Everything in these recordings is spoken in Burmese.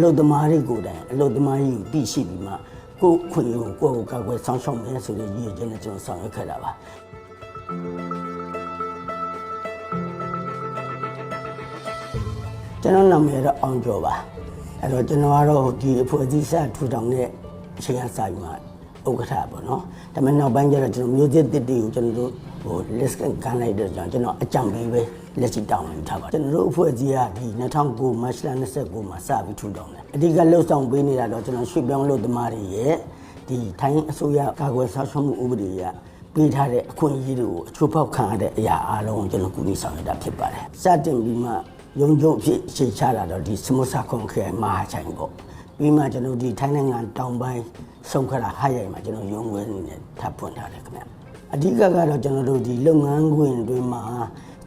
အလုသမားတွေကိုယ်တိုင်အလုသမားကြီးကိုသိရှိပြီးမှကိုယ်ခွင့်ရုံကိုယ့်ကိုကောက်ွယ်ဆောင်းရှောက်မယ်ဆိုတဲ့ရည်ရွယ်ချက်နဲ့ကျွန်တော်ဆောင်ရွက်ခဲ့တာပါကျွန်တော်နာမည်တော့အောင်ကျော်ပါအဲ့တော့ကျွန်တော်ကတော့ဒီအဖွဲ့အစည်းစထူထောင်တဲ့အချိန်အစပြီးမှ ဥက္ကဋ္ဌပေါ့နော်ဒါပေမဲ့နောက်ပိုင်းကျတော့ကျွန်တော်မျိုးစစ်တစ်တီကိုကျွန်တော်တို့ဟို list ကန်လိုက်တဲ့ကြောင့်ကျွန်တော်အကြံပေးပဲလက်ရှိတောင်းယူထားပါကျွန်တော်တို့အဖွဲ့အစည်းကဒီ2009မတ်လ29မှာစပြီးထူထောင်တယ်အဓိကလှုပ်ဆောင်ပေးနေတာတော့ကျွန်တော်ရွှေ့ပြောင်းလို့သမားတွေရဲ့ဒီထိုင်းအစိုးရကာကွယ်ဆောက်ရှောက်မှုဥပဒေရပေးထားတဲ့အခွင့်အရေးတွေကိုအချိုးဖောက်ခံရတဲ့အရာအလုံးကိုကျွန်တော်ကူညီဆောင်ရွက်တာဖြစ်ပါတယ်စတင်ပြီးမှရုံချုပ်ဖြစ်ရှေ့ချတာတော့ဒီစမုစာခွန်ခရိုင်မဟာချိုင်ပေါ့ ပြီးမှကျွန်တော်ဒီထိုင်းနိုင်ငံတောင်ပိုင်းဆုံးခရာဟရိုင်မှာကျွန်တော်ရုံးဝဲနေနဲ့ထပ်ဖွင့်ထားတယ်ခင်ဗျအဓိကကတော့ကျွန်တော်တို့ဒီလုပ်ငန်းခွင်တွေမှာ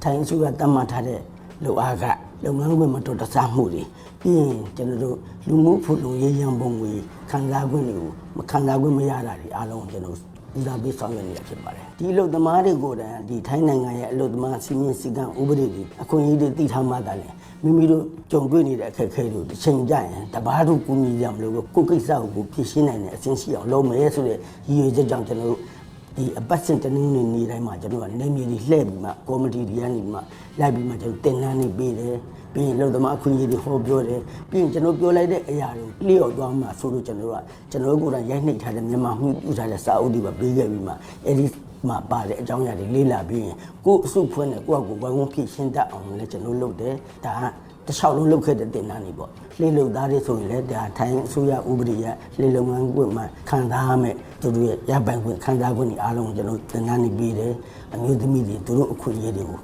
ထိုင်းအစိုးရတတ်မှတ်ထားတဲ့လုပ်အားကလုပ်ငန်းခွင်မှာတော်တဆမှုတွေပြီးရင်ကျွန်တော်တို့လူမှုဖူလုံရေးရန်ပုံငွေခံစားခွင့်တွေကိုမခံစားခွင့်မရတာတွေအားလုံးကိုကျွန်တော် ဦးစားပေးဆောင်ရွက်နေတာဖြစ်ပါတယ်ဒီအလုပ်သမားတွေကိုယ်တိုင်ဒီထိုင်းနိုင်ငံရဲ့အလုပ်သမားစီမင်းစည်းကမ်းဥပဒေတွေအခွင့်အရေးတွေတည်ထားမှသာလေမိမိတို့ကြုံတွေ့နေတဲ့အခက်အခဲတွေကိုတစ်ချိန်ကြရင်တဘာတို့ကူညီရမလို့ကိုယ်ကိစ္စကိုဖြေရှင်းနိုင်တဲ့အဆင့်ရှိအောင်လုပ်မယ်ဆိုတဲ့ရည်ရွယ်ချက်ကြောင့်ကျွန်တော်တို့ ဒီအပတ်စဉ်တနင်္ဂနွေနေ့တိုင်းမှာကျွန်တော်ကနေမြေကြီးလှည့်ပြီးမှကော်မတီတွေကနေမှလိုက်ပြီးမှကျွန်တော်တင်နန်းနေပေးတယ်ပြီးရင်လုံသမားအခွင့်အရေးတွေဟောပြောတယ်ပြီးရင်ကျွန်တော်ပြောလိုက်တဲ့အရာတွေလျှော့သွားမှဆိုလို့ကျွန်တော်ကကျွန်တော်ကိုယ်တိုင်ရိုက်နှိပ်ထားတဲ့မြန်မာမှုပြုထားတဲ့စာအုပ်တွေပါပေးခဲ့ပြီးမှအဲ့ဒီ မှာပါတဲ့အကြောင်းအရာတွေလေးလာပြီးရင်ကိုယ်အစုဖွဲ့နဲ့ကိုယ့်အကိုဝိုင်းဝန်းဖြစ်ရှင်းတတ်အောင်လည်းကျွန်တော်လုပ်တယ်ဒါကတစ်လျှောက်လုံးလုပ်ခဲ့တဲ့တင်နန်းနေပေါ့လှေလုံသားတွေဆိုရင်လည်းဒါထိုင်းအစိုးရဥပဒေရလှေလုံငန်းကွမှာခံစားရမယ်သူတို့ရဲ့ရပိုင်ခွင့်ခံစားခွင့်တွေအားလုံးကိုကျွန်တော်တင်နန်းနေပြီးတယ်အမျိုးသမီးတွေသူတို့အခွင့်အရေးတွေကို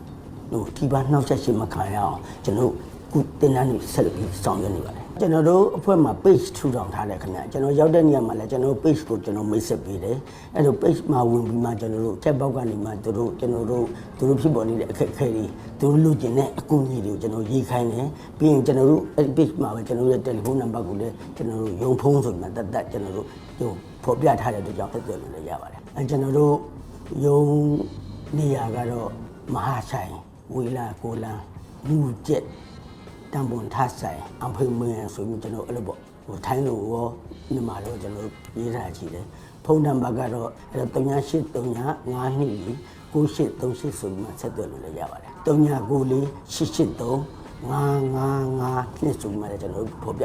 ဟိုဒီပါနှောက်ချက်ရှိမခံရအောင်ကျွန်တော် ခုတင်နန်းနေဆက်ပြီးဆောင်ရွက်နေပါတယ်ကျွန်တော်တို့အဖွဲ့မှာ page ထူထောင်ထားတယ်ခင်ဗျကျွန်တော်ရောက်တဲ့နေရာမှာလည်းကျွန်တော် page ကိုကျွန်တော်မိတ်ဆက်ပေးတယ်အဲ့လို page မှာဝင်ပြီးမှကျွန်တော်တို့ chat box ကနေမှသူတို့ကျွန်တော်တို့သူတို့ဖြစ်ပေါ်နေတဲ့အခက်အခဲတွေသူတို့လိုချင်တဲ့အကူအညီတွေကိုကျွန်တော်ရေးခိုင်းတယ်ပြီးရင်ကျွန်တော်တို့အဲ့ဒီ page မှာပဲကျွန်တော်တို့ရဲ့တယ်လီဖုန်းနံပါတ်ကိုလည်းကျွန်တော်တို့ရုံဖုန်းဆိုပြီးမှတတ်တတ်ကျွန်တော်တို့ဟိုဖော်ပြထားတဲ့အတွက်ကြောင့်ဆက်သွယ်လို့လည်းရပါတယ်အဲကျွန်တော်တို့ရုံနေရာကတော့မဟာဆိုင်ဝေလာကိုလန်လူကျက် တံပွန်ထဆိုင်အဖေမင်းဆိုပြီးကျွန်တော်အဲ့လိုပေါ့ဟိုထိုင်းလိုရောမြန်မာလိုကျွန်တော်ရေးထားကြည့်တယ်ဖုန်းနံပါတ်ကတော့အဲ့တော့3839 9နှစ်ကြီး9838ဆိုပြီးမှဆက်သွယ်လို့လည်းရပါတယ်3994 883 955နှစ်ဆိုပြီးမှလည်းကျွန်တော်ဖော်ပြ